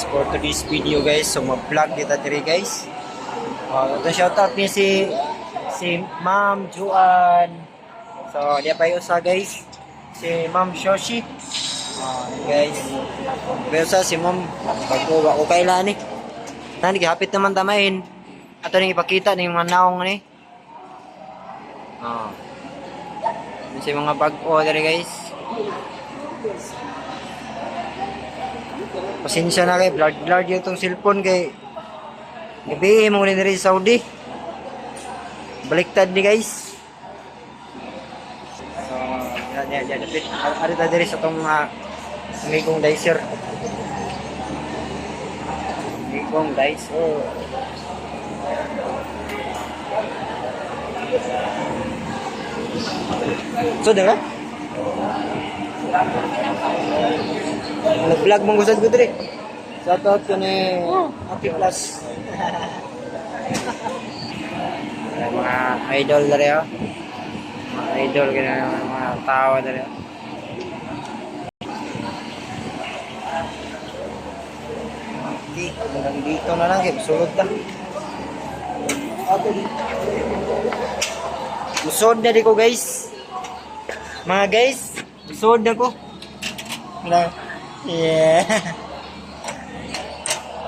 For today's video guys, so mag-vlog kita diri guys. Uh, ito shoutout niya si si Ma'am Juan. So, di pa yung sa guys. Si Ma'am Shoshi. Uh, guys. Pero si Ma'am, pagkuha ko kailan ni. Nani, hapit naman tamayin. Ato nang ipakita ng mga naong ni. Ah. Yun si mga bag-o diri guys. Pasensya na kay blurred blurred yung itong cellphone kay Gabi mo rin rin sa Saudi. Baliktad ni guys. So, yan yan yan. Ari ta diri sa tong uh, ngikong dicer. Ngikong dicer. So, dira? Nag-vlog mong gusad ko diri. Shout out ko ni Happy Plus. Mga idol diri oh. Mga idol kina mga tao oh. Okay, hanggang dito na lang, sulod na. Musod na di ko guys. Mga guys, musod na ko. Wala. Yeah.